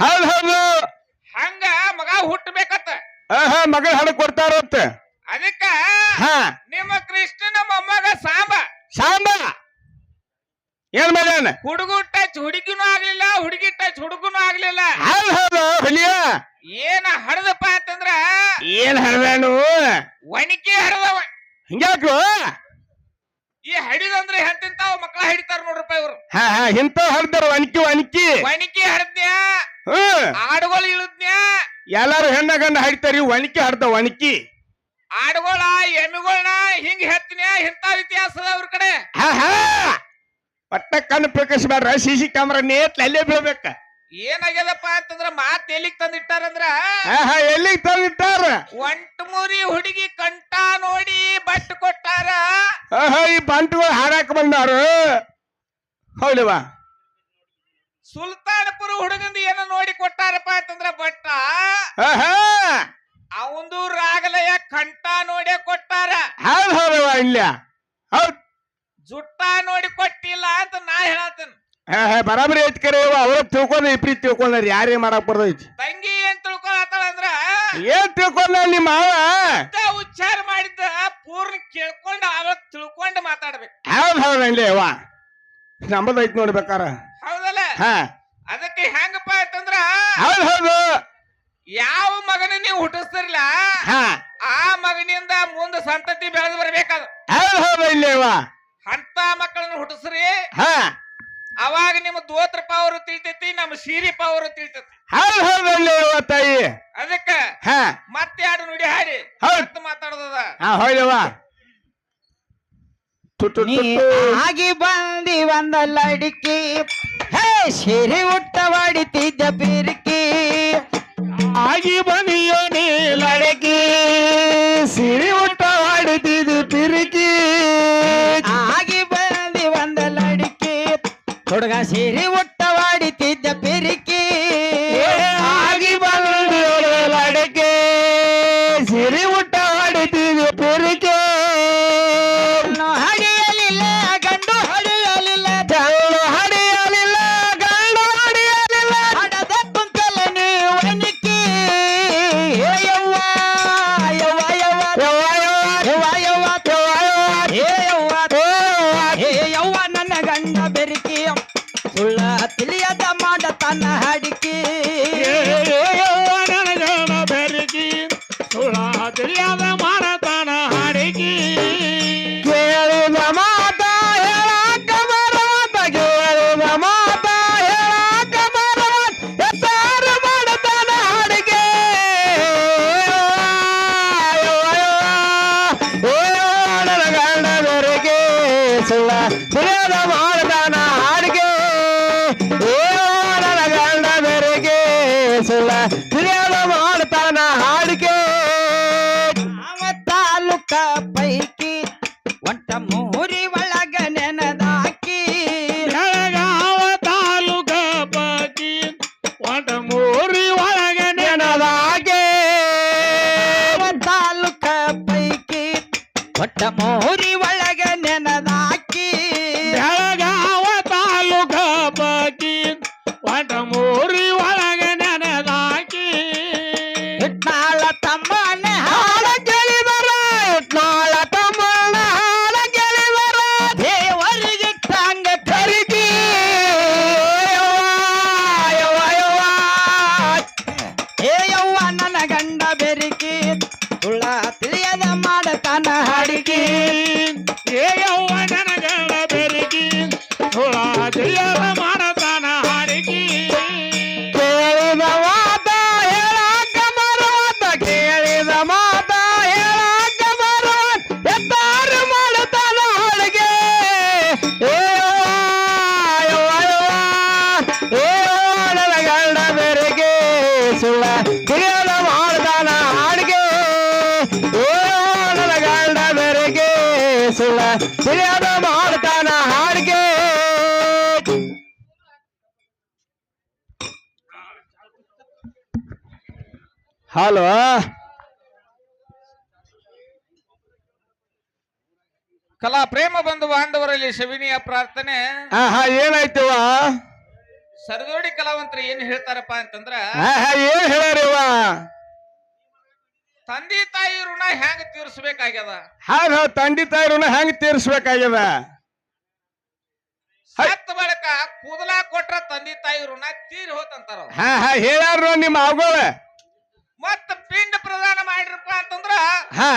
ಹೌದ್ ಹೌದು. ಹಂಗ ಮಗ ಹುಟ್ಟಬೇಕತ್ತ. ಆಹಾ ಮಗಳ ಹಣ ಕೊಡ್ತಾರಂತ ಅದಕ್ಕ ಹಾ. ನಿಮ್ಮ ಕೃಷ್ಣನ ಮೊಮ್ಮಗ ಸಾಂಬ. ಸಾಂಬ? ಏನ್ ಮಾಡ್ಯಾನ? ಹುಡುಗ ಟಚ್ ಹುಡುಗಿನೂ ಆಗ್ಲಿಲ್ಲ ಹುಡುಗಿ ಟಚ್ ಹುಡುಗನೂ ಆಗ್ಲಿಲ್ಲ. ಹೌದ್ ಹೌದು ಹುಲಿಯ. ಏನ ಹಡದಪ್ಪ ಅಂತಂದ್ರ ಏನ್ ಹಡ್ದಾನು? ಒಣಕಿ ಹಡದವ. ಹಿಂಗ್ಯಾಕು? ಈ ಹಡಿದಂದ್ರೆ ಹೆಂತಿಂತಾವ ಮಕ್ಕಳ ಹಿಡಿತಾರ ನೋಡ್ರಪ್ಪ ಇವ್ರು. ಹಾ ಹಾ ಇಂತ ಹಡ್ದಾರ ಒಣಕಿ ಒಣಕಿ. ಒಣಕಿ ಹಡದ್ನ್ಯಾ ಹ್ಮ್ ಆಡುಗಳು ಇಳಿದ್ನ್ಯಾ? ಎಲ್ಲಾರು ಹೆಣ್ಣ ಗಂಡ ಹಾಡ್ತಾರಿ ಒಣಕಿ ಹಡ್ದ ಒಣಕಿ. ಆಡುಗಳ ಎಮ್ಮಿಗಳನ್ನ ಹಿಂಗ್ ಹೆತ್ತನ್ಯಾ ಇಂತ ಇತಿಹಾಸ ಅವ್ರ ಕಡೆ. ಒಟ್ಟ ಕಣ್ಣು ಪ್ರಕಾಶ್ ಸಿ ಸಿ ಕ್ಯಾಮ್ರಾ ನೇತ್ಲ ಅಲ್ಲೇ ಬೀಳ್ಬೇಕ. ಏನಾಗ್ಯದಪ್ಪ ಅಂತಂದ್ರ ಮಾತ್ ಎಲ್ಲಿಗ್ ತಂದಿಟ್ಟಾರಂದ್ರ ಎಲ್ಲಿಗ್ ತಂದಿಟ್ಟಾರ? ಒಂಟ್ ಮೂರಿ ಹುಡುಗಿ ಕಂಠ ನೋಡಿ ಬಟ್ ಕೊಟ್ಟಾರ. ಈ ಬಂಟುಗಳು ಹಾಡಾಕ ಬಂದಾರು. ಹೌದವಾ ಸುಲ್ತಾನಪುರ ಹುಡುಗಂದು ಏನೋ ಕೊಟ್ಟಾರಪ್ಪ ಅಂತಂದ್ರ ಭಟ್ಟ ಅವಂದು ರಾಗಲಯ ಕಂಠ ನೋಡಿ ಕೊಟ್ಟಾರ. ಹೌದ್ ಹೌದು ಇಲ್ಲ. ಜುಟ್ಟಾ ಜುಟ್ಟ ನೋಡಿ ಕೊಟ್ಟಿಲ್ಲ ಅಂತ ನಾ ಹೇಳತ್ತೇನೆ. ಬರಾಬರಿ ಐತಿ ಕರೆ ಅವ್ರ ತಿಳ್ಕೊಂಡ ಇಪ್ರಿ ತಿಳ್ಕೊಂಡ್ರಿ ಯಾರೇ ಮಾಡಕ್ ಬರ್ತೈತಿ ತಂಗಿ ಏನ್ ತಿಳ್ಕೊಳತ್ತಾಳ ಅಂದ್ರ ಏನ್ ತಿಳ್ಕೊಂಡ ನಿಮ್ಮ ಮಾವ? ಉಚ್ಚಾರ ಮಾಡಿದ್ದ ಪೂರ್ಣ ಕೇಳ್ಕೊಂಡು ಅವಳ ತಿಳ್ಕೊಂಡು ಮಾತಾಡ್ಬೇಕು. ಹೌದ್ ಹೌದ್ ವಾ ನಂಬದೈತಿ ನೋಡ್ಬೇಕಾರ ಹೌದಲ್ಲ? ಅದಕ್ಕೆ ಹೆಂಗಪ್ಪ ಅಂತಂದ್ರ ಹೌದ್ ಹೌದು. ಯಾವ ಮಗನ ನೀವು ಹುಟ್ಟಿಸ್ತಿರ್ಲ? ಹಾ. ಆ ಮಗನಿಂದ ಮುಂದ ಸಂತತಿ ಬೆಳೆದು ಬರ್ಬೇಕದು. ಹೌದು ಹೌದು ಅಂತ ಮಕ್ಕಳನ್ನ ಹುಟ್ಟಿಸ್ರಿ. ಹಾ. ಅವಾಗ ನಿಮ್ಮ ದೋತ್ರ ಪಾವರ್ ತಿಳಿತೈತಿ ನಮ್ಮ ಸೀರಿ ಪಾವರ್ ತಿಳಿತೈತಿ. ಹೌದು ಹೌದು ತಾಯಿ. ಅದಕ್ಕ ಹಾ. ಮತ್ತೆ ಎರಡು ನುಡಿ ಹಾಡಿ. ಹೌದ್. ಮತ್ತೆ ಮಾತಾಡೋದದ. ಹಾ ನೀ. ಆಗಿ ಬಂದಿ ಒಂದಲ್ಲ ಅಡಿಕೆ. ಹೇ ಸಿರಿ ಹುಟ್ಟವಾಡಿತಿದ್ದ ಪಿರಿಕಿ ಹುಡುಗ ಸಿರಿ ಉಟ್ಟವಾಡಿತಿದ್ದ ಪಿರಿಕಿ. ಆಗಿ ಬಂದು ಲಡಕಿ. ಸಿರಿ ಒಟ್ಟವಾಡಿತಿದ್ದ ಪಿರಿಕಿ. ಹಡಿಯಲಿಲ್ಲ ಗಂಡು ಹಡಿಯಲಿಲ್ಲ ಚಲ್ಲು ಹಡಿಯಲಿಲ್ಲ ಗಂಡು ಹಡಿಯಲಿಲ್ಲ. ಹಡದ ಕುಂತಲ ನೀವನಿಕಿ ಯವ್ವ ಯವ್ವ ಯವ್ವ. ಯವ್ವ ಯವ್ವ ಯವ್ವ ಯವ್ವ. ಯವ್ವ ಯವ್ವ. ಏ ಯವ್ವ ನನ್ನ ಗಂಡ ತಿಳಿಯದ ಮಾಡತನ ಒಟ್ಟ ಮೂರಿ ಹುಳ ತಿಳಿಯದ ಮಾಡತಾನ ಕೇಳಿದ ಮಾತ ಹೇಳಾಕ ಮರವತ ಕೇಳಿದ ಮಾತ ಹೇಳಾಕ ಮರವತ ಎತ್ತಾರು ಮಾಡತಾನ ಹಾಡಿಗೆ ಏ ಯವ್ವ ಯವ್ವ, ಏ ನನ್ನ ಗಂಡ ಬೆರಗಿ ಸುಳ್ಳ ತಿಳಿಯದ ಮಾಡ್ತಾನ ಹಾಡಿಗೆ ಏ ನನ್ನ ಗಂಡ ಬೆರಗಿ ಸುಳ್ಳ ತಿಳಿಯದ ಹಲೋ ಕಲಾ ಪ್ರೇಮ ಬಂಧು ಬಾಂಧವರಲ್ಲಿ ಶವಿನಿಯ ಪ್ರಾರ್ಥನೆ. ಏನಾಯ್ತವ ಸರದೋಡಿ ಕಲಾವಂತರು ಏನ್ ಹೇಳ್ತಾರಪ್ಪ ಅಂತಂದ್ರ ಏನ್ ಹೇಳ್ಯಾರಿವ ತಂದೆ ತಾಯಿ ಋಣ ಹೆಂಗ್ ತೀರ್ಸ್ಬೇಕಾಗ್ಯದ? ಹೌದ್ ಹೌದ್ ತಂದೆ ತಾಯಿ ಋಣ ಹೆಂಗ್ ತೀರ್ಸ್ಬೇಕಾಗ್ಯದ? ಸತ್ತ ಬಳಿಕ ಕೂದಲ ಕೊಟ್ರ ತಂದೆ ತಾಯಿ ಋಣ ತೀರಿ ಹೋತಂತಾರ. ಹಾ ಹಾ ಹೇಳ್ಯಾರ ನಿಮ್ಮ ಅವಗಳ ಮತ್ತ ಪಿಂಡ ಪ್ರದಾನ ಮಾಡಿರಪ್ಪ ಅಂತಂದ್ರ ಹಾ.